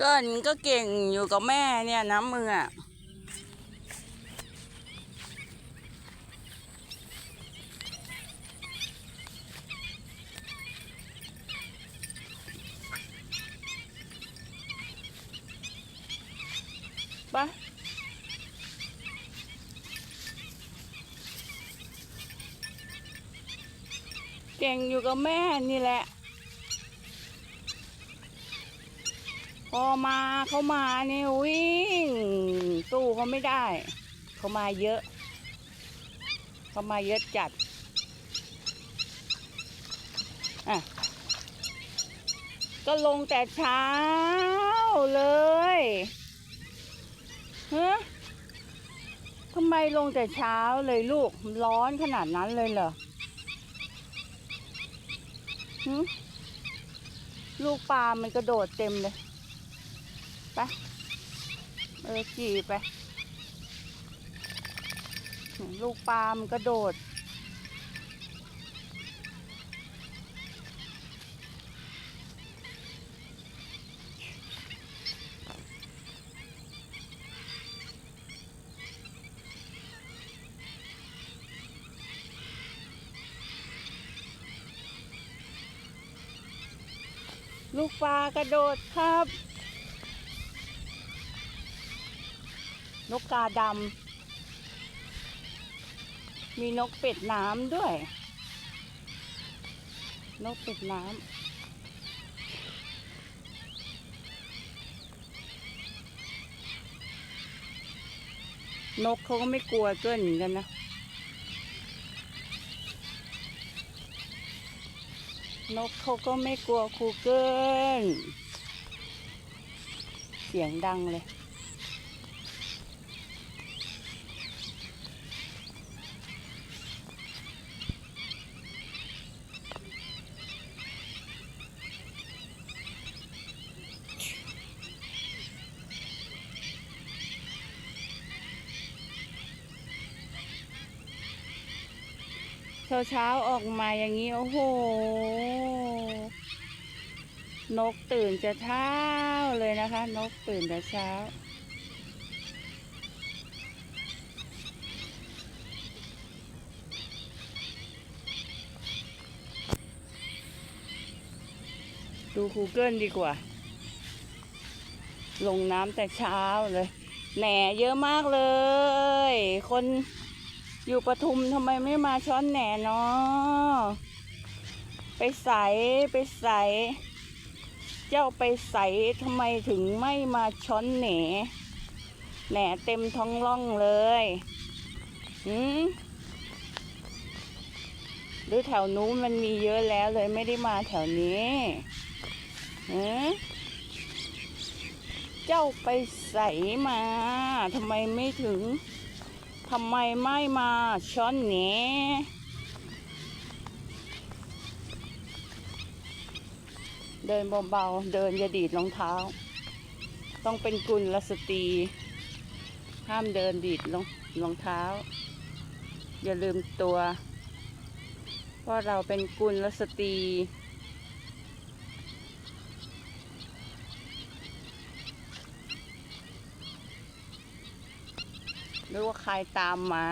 เกินก็เก่งอยู่กับแม่เนี่ยนะมึงอะไปเก่งอยู่กับแม่นี่แหละ พอมาเขามาเนี่ยวิ่งสู้เขาไม่ได้ เขามาเยอะ เขามาเยอะจัดอะก็ลงแต่เช้าเลยฮะทำไมลงแต่เช้าเลยลูก ร้อนขนาดนั้นเลยเหรอลูกปลามันกระโดดเต็มเลย ไป เออขี่ไป ลูกปลามันกระโดด ลูกปลากระโดดครับ นกกาดำ มีนกเป็ดน้ำด้วย นกเป็ดน้ำ นกเขาก็ไม่กลัวเกินเหมือนกันนะนกเขาก็ไม่กลัวครูเกิลเสียงดังเลย เช้าเช้าๆออกมาอย่างนี้ โอ้โห นกตื่นจะเช้าเลยนะคะ นกตื่นแต่เช้า ดูคูเกิลดีกว่า ลงน้ำแต่เช้าเลย แหน่เยอะมากเลย คน อยู่ปทุมทำไมไม่มาช้อนแหน่เนาะไปใสไปใส เจ้าไปใสทำไมถึงไม่มาช้อนแหน่แหน่เต็มท้องร่องเลยหืมหรือแถวนู้นมันมีเยอะแล้วเลยไม่ได้มาแถวนี้หืมเจ้าไปใสมาทำไมไม่ถึง ทำไมไม่มาช้อนแหนเดินเบาๆ เดินอย่าดีดรองเท้า ต้องเป็นกุลสตรี ห้ามเดินดีดรองรองเท้า อย่าลืมตัว ว่าเราเป็นกุลสตรี หรือว่าใครตามมา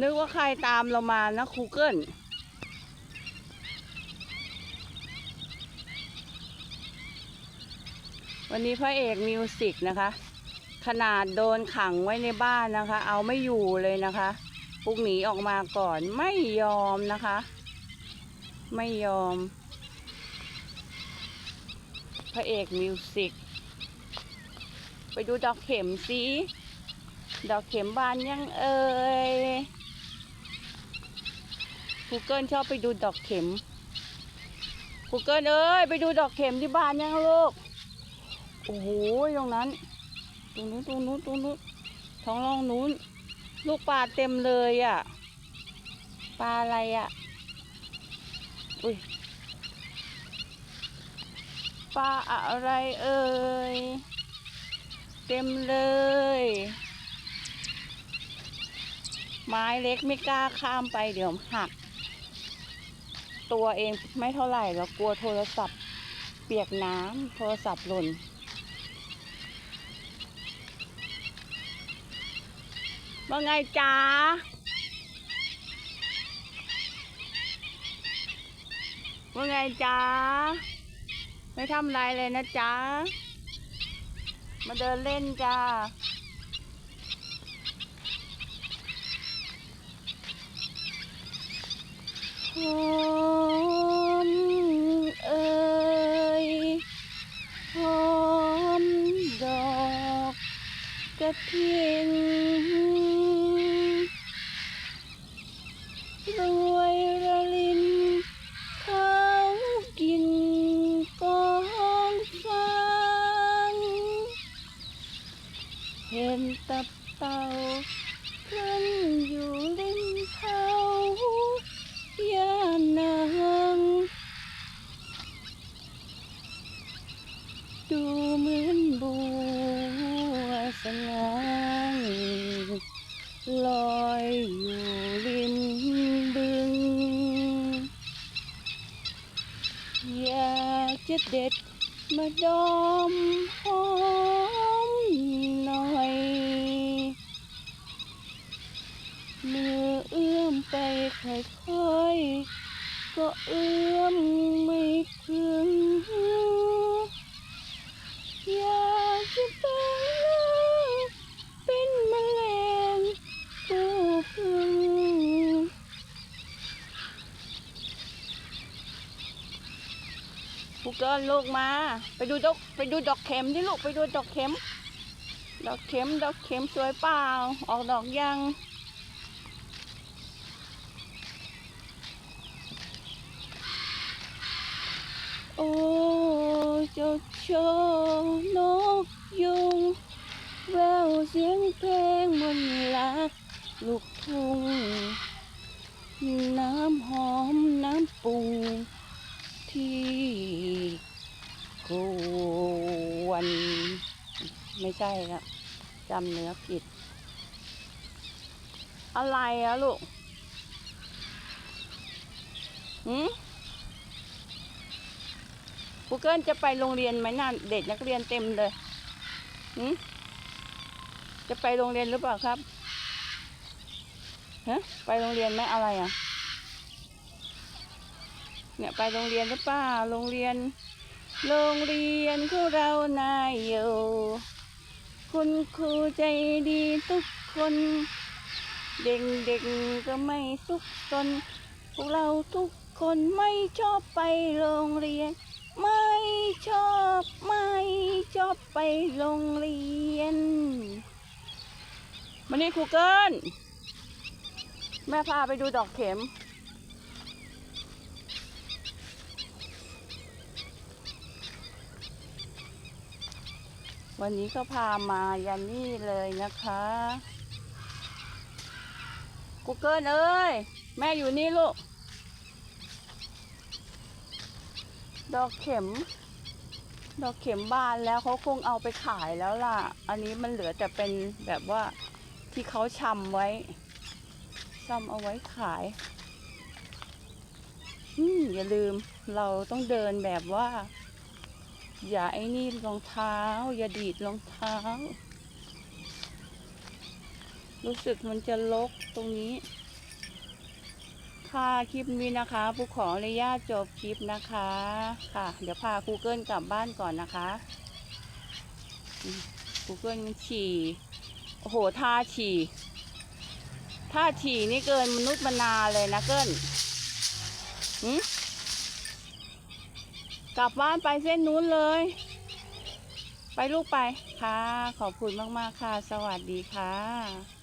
นึกว่าใครตามเรามานะคูเกิลวันนี้พระเอกมิวสิกนะคะ ขนาดโดนขังไว้ในบ้านนะคะ เอาไม่อยู่เลยนะคะปุกหนีออกมาก่อนไม่ยอมนะคะ ไม่ยอม พระเอกมิวสิก ไปดูดอกเข็มสิดอกเข็มบานยังเอ่ย Google ชอบไปดูดอกเข็ม Google เอ้ยไปดูดอกเข็มที่บานยังลูก โอ้โหตรงนั้น ตรงนู้นตรงนู้นตรงนู้นท้องร่องนู้น ลูกปลาเต็มเลยอะ ปลาอะไรอะ อุ้ยปลาอะไรเอ่ย เต็มเลย ไม้เล็กไม่กล้าข้ามไปเดี๋ยวหัก ตัวเองไม่เท่าไหร่เรากลัวโทรศัพท์ เปียกน้ำโทรศัพท์หล่นว่าไงจ๊ะว่าไงจ๊ะไม่ทำไรเลยนะจ๊ะ มาเดินเล่นจ้าหอมเอ่ยหอมดอกกระเทียน เต่าขึ้นอยู่ริมเขายานางดูเหมือนบัวสงางลอยอยู่ริมบึง อยากจะเด็ดมาดอม ค่อยๆก็เอื้อมไม่ถึงอยากจะแปลงร่างเป็นแมลงผู้พึงกูเกิลลูกมา ไปดูดอกไปดูดอกเข็มที่ลูกไปดูดอกเข็ม ดอกเข็มดอกเข็มสวยเปล่า ออกดอกยัง โอ้จ้าโชนกยุงแววเสียงเพลงมนต์รักลูกทุ่งน้ำหอมน้ำปรุงที่ควรไม่ใช่ละจำเนื้อผิด อะไรอะลูก หืม กูเกิลจะไปโรงเรียนไหมน่ะเด็กนักเรียนเต็มเลยหืจะไปโรงเรียนหรือเปล่าครับฮะไปโรงเรียนไหมอะไรอะ เนี่ยไปโรงเรียนหรือเปล่าโรงเรียน โรงเรียนของเรานายอยู่คุณครูใจดีทุกคน เด็กๆก็ไม่สุขสนพวกเราทุกคนไม่ชอบไปโรงเรียน ไม่ชอบไม่ชอบไปโรงเรียนมานี่ครูเกิลแม่พาไปดูดอกเข็ม วันนี้ก็พามายันนี่เลยนะคะกูเกิลเอ้ย แม่อยู่นี่ลูก ดอกเข็ม ดอกเข็มบานแล้วเขาคงเอาไปขายแล้วล่ะ อันนี้มันเหลือแต่เป็นแบบว่าที่เขาชำไว้ชำเอาไว้ขายอืมอย่าลืมเราต้องเดินแบบว่า อย่าไอ้นี่รองเท้า อย่าดีดรองเท้า รู้สึกมันจะลกตรงนี้ ค่ะ คลิปนี้นะคะผู้ขออนุญาตจบคลิปนะคะค่ะ เดี๋ยวพาครูเกิลกลับบ้านก่อนนะคะครูเกิลฉี่โอ้โหท่าฉี่ท่าฉี่นี่เกินมนุษย์มนาเลยนะเกิลกลับบ้านไปเส้นนู้นเลย ไปลูกไปค่ะ ขอบคุณมาก ๆ ค่ะ สวัสดีค่ะ